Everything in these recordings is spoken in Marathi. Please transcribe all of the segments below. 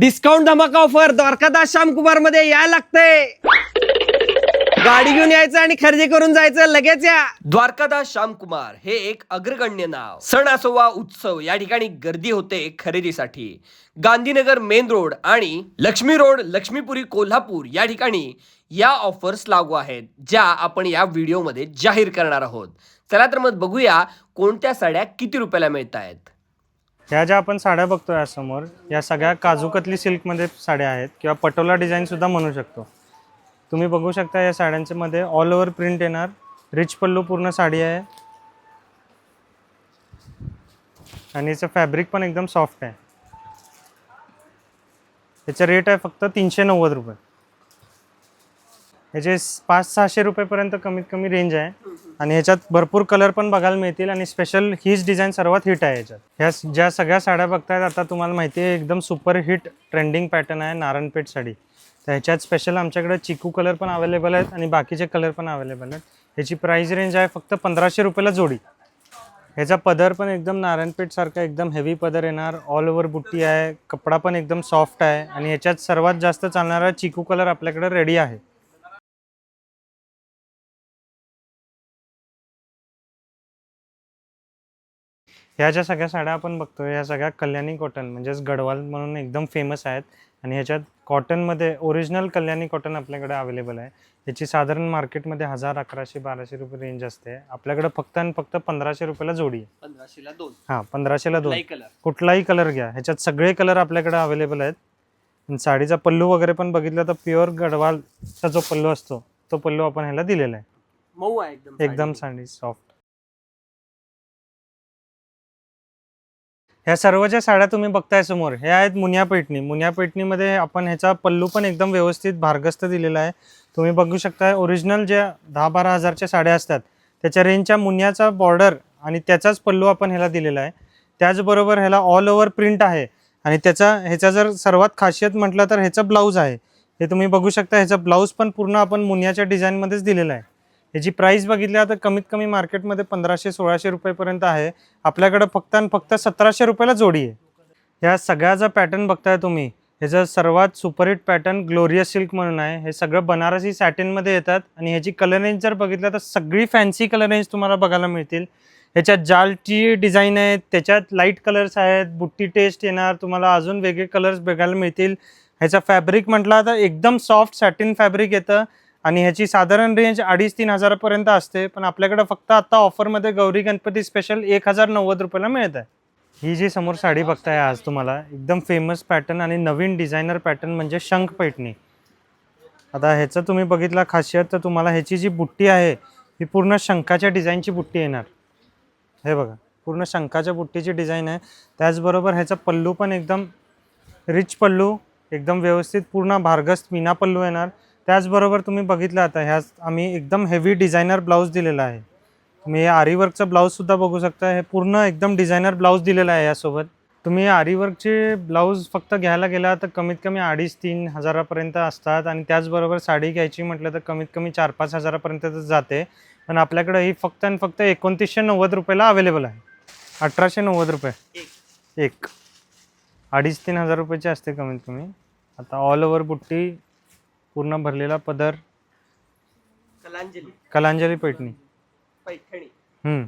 डिस्काउंट धमाका ऑफर द्वारकादास श्यामकुमारमध्ये यायला लागतंय. गाडी घेऊन यायचं आणि खरेदी करून जायचं लगेच या. द्वारकादास श्यामकुमार हे एक अग्रगण्य नाव. सण असो वा उत्सव या ठिकाणी गर्दी होते खरेदीसाठी. गांधीनगर मेन रोड आणि लक्ष्मी रोड लक्ष्मीपुरी कोल्हापूर या ठिकाणी या ऑफर्स लागू आहेत ज्या आपण या व्हिडिओमध्ये जाहीर करणार आहोत. चला तर मग बघूया कोणत्या साड्या किती रुपयाला मिळत आहेत ह्या ज्या आपण साड्या बघतोय यासमोर समोर या सगळ्या काजूकतली सिल्कमध्ये साड्या आहेत किंवा पटोला डिझाईन सुद्धा म्हणू शकतो. तुम्ही बघू शकता या साड्यांच्या मध्ये ऑल ओव्हर प्रिंट येणार. रिच पल्लू पूर्ण साडी आहे. आणि याचं फॅब्रिक पण एकदम सॉफ्ट आहे. याचा रेट आहे फक्त तीनशे नव्वद रुपये. याचे स- पाच सहाशे रुपयेपर्यंत कमीत कमी रेंज आहे. आणि ह्याच्यात भरपूर कलर पण बघायला मिळतील आणि स्पेशल हीच डिझाईन सर्वात हिट आहे याच्यात. ह्या ज्या सगळ्या साड्या बघतायत आता तुम्हाला माहिती आहे एकदम सुपर हिट ट्रेंडिंग पॅटर्न आहे नारायणपेठ साडी. तर ह्याच्यात स्पेशल आमच्याकडे चिकू कलर पण अवेलेबल आहेत आणि बाकीचे कलर पण अवेलेबल आहेत. ह्याची प्राईस रेंज आहे फक्त पंधराशे रुपयाला जोडी. ह्याचा पदर पण एकदम नारायणपेठ सारखा एकदम हेवी पदर येणार. ऑल ओव्हर बुट्टी आहे कपडा पण एकदम सॉफ्ट आहे. आणि ह्याच्यात सर्वात जास्त चालणारा चिकू कलर आपल्याकडे रेडी आहे. ह्या ज्या सगळ्या साड्या आपण बघतोय ह्या सगळ्या कल्याणी कॉटन म्हणजेच गडवाल म्हणून एकदम फेमस आहेत. आणि ह्याच्यात कॉटनमध्ये ओरिजिनल कल्याणी कॉटन आपल्याकडे अवेलेबल आहे. याची साधारण मार्केटमध्ये हजार अकराशे बाराशे रुपये रेंज असते. आपल्याकडे फक्त आणि फक्त पंधराशे रुपयाला जोडी आहे. पंधराशेला दोन. हां पंधराशेला दोन. कलर कुठलाही कलर घ्या. ह्याच्यात सगळे कलर आपल्याकडे अवेलेबल आहेत. आणि साडीचा पल्लू वगैरे पण बघितला तर प्युअर गडवालचा जो पल्लू असतो तो पल्लू आपण ह्याला दिलेला आहे. मऊ आहे एकदम एकदम साडी सॉफ्ट ह्या सर्व ज्या साड्या तुम्ही बघताय समोर ह्या आहेत मुनिया पेटणी मुनिया पेटणीमध्ये आपण ह्याचा पल्लू पण एकदम व्यवस्थित भारगस्त दिलेला आहे. तुम्ही बघू शकताय ओरिजिनल ज्या दहा बारा हजारच्या साड्या असतात त्याच्या रेंजच्या मुनियाचा बॉर्डर आणि त्याचाच पल्लू आपण ह्याला दिलेला आहे. त्याचबरोबर ह्याला ऑल ओव्हर प्रिंट आहे आणि त्याचा ह्याचा जर सर्वात खासियत म्हटलं तर ह्याचं ब्लाऊज आहे. हे तुम्ही बघू शकता ह्याचा ब्लाऊज पण पूर्ण आपण मुनियाच्या डिझाईनमध्येच दिलेला आहे. याची प्राईस बघितली तर कमीत कमी मार्केटमध्ये पंधराशे सोळाशे रुपयेपर्यंत आहे. आपल्याकडं फक्त आणि फक्त सतराशे रुपयाला जोडी आहे. ह्या सगळ्याचा पॅटर्न बघताय तुम्ही ह्याचं सर्वात सुपरहिट पॅटर्न ग्लोरियस सिल्क म्हणून आहे. हे सगळं बनारसी सॅटिनमध्ये येतात. आणि ह्याची कलर रेंज जर बघितलं तर सगळी फॅन्सी कलर रेंज तुम्हाला बघायला मिळतील. ह्याच्यात जालची डिझाईन आहे त्याच्यात लाइट कलर्स आहेत बुट्टी टेस्ट येणार तुम्हाला अजून वेगळे कलर्स बघायला मिळतील. ह्याचा फॅब्रिक म्हटला तर एकदम सॉफ्ट सॅटिन फॅब्रिक येतं. आणि ह्याची साधारण रेंज अडीच तीन हजारापर्यंत असते. पण आपल्याकडे फक्त आता ऑफरमध्ये गौरी गणपती स्पेशल एक हजार नव्वद रुपयाला मिळत आहे. ही जी समोर साडी बघताय आज तुम्हाला एकदम फेमस पॅटर्न आणि नवीन डिझायनर पॅटर्न म्हणजे शंख पैठणी आता ह्याचं तुम्ही बघितला खासियत तर तुम्हाला ह्याची जी बुट्टी आहे ही पूर्ण शंखाच्या डिझाईनची बुट्टी येणार. हे बघा पूर्ण शंखाच्या बुट्टीची डिझाईन आहे. त्याचबरोबर ह्याचा पल्लू पण एकदम रिच पल्लू एकदम व्यवस्थित पूर्ण भारगस्त मीना पल्लू येणार. त्याचबरोबर तुम्ही बघितलं आता ह्याच आम्ही एकदम हेवी डिझायनर ब्लाऊज दिलेला आहे. तुम्ही हे आरीवर्कचं ब्लाऊजसुद्धा बघू शकता हे पूर्ण एकदम डिझायनर ब्लाऊज दिलेला आहे यासोबत. तुम्ही आरीवर्कचे ब्लाऊज फक्त घ्यायला गेला तर कमीत कमी अडीच तीन हजारापर्यंत असतात आणि त्याचबरोबर साडी घ्यायची म्हटलं तर कमीत कमी चार पाच हजारापर्यंत जाते. पण आपल्याकडे ही फक्त आणि फक्त एकोणतीसशे नव्वद रुपयाला अवेलेबल आहे. अठराशे नव्वद रुपये. एक. अडीच तीन हजार रुपयाची असते कमीत कमी आता ऑल ओव्हर बुट्टी पूर्ण भरलेला पदर? कलांजली. कलांजली पैठणी. पैठणी. हम्म.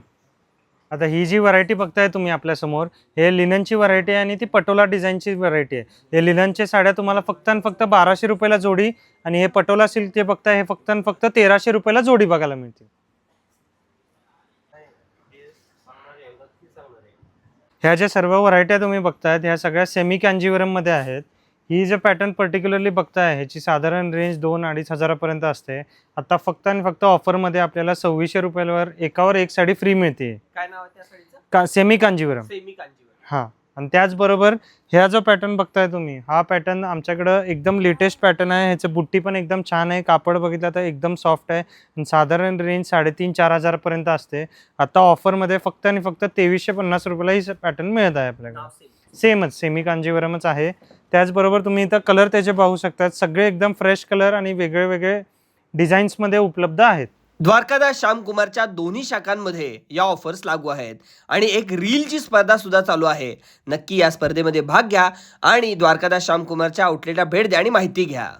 आता ही जी व्हरायटी बघताय तुम्ही आपल्यासमोर हे लिननची व्हरायटी आहे आणि ती पटोला डिझाईनची व्हरायटी आहे. हे लिननच्या साड्या तुम्हाला फक्त आणि फक्त बाराशे रुपयाला जोडी आणि हे पटोला सिल्क जे बघताय हे फक्त आणि फक्त तेराशे रुपयाला जोडी बघायला मिळते. ह्या ज्या सर्व व्हरायट्या तुम्ही बघतायत ह्या सगळ्या सेमी कॅन्जीवरममध्ये आहेत. ही जे पॅटर्न पर्टिक्युलरली बघताय ह्याची साधारण रेंज दोन अडीच हजारापर्यंत असते. आता फक्त आणि फक्त ऑफरमध्ये आपल्याला सव्वीसशे रुपयावर एकावर एक साडी फ्री मिळते. काय नाव आहे त्या साडीचं? का सेमी कांजीवरम. सेमी कांजीवर हां आणि त्याचबरोबर ह्या जो पॅटर्न बघताय तुम्ही हा पॅटर्न आमच्याकडं एकदम लेटेस्ट पॅटर्न आहे. ह्याचं बुट्टी पण एकदम छान आहे. कापड बघितलं तर एकदम सॉफ्ट आहे. आणि साधारण रेंज साडेतीन चार हजारपर्यंत असते. आता ऑफरमध्ये फक्त आणि फक्त तेवीसशे पन्नास रुपयाला ही पॅटर्न मिळत आहे आपल्याकडे. नाव सेम सेमच सेमी कांजीवरमच आहे. त्याचबरोबर तुम्ही इथं कलर त्याचे पाहू शकतात. सगळे एकदम फ्रेश कलर आणि वेगळे वेगळे डिझाईन्समध्ये उपलब्ध आहेत. द्वारकादास श्यामकुमारच्या दोन्ही शाखांमध्ये या ऑफर्स लागू आहेत. आणि एक रीलची स्पर्धा सुद्धा चालू आहे. नक्की या स्पर्धेमध्ये भाग घ्या आणि द्वारकादास श्यामकुमारच्या आउटलेटला भेट द्या आणि माहिती घ्या.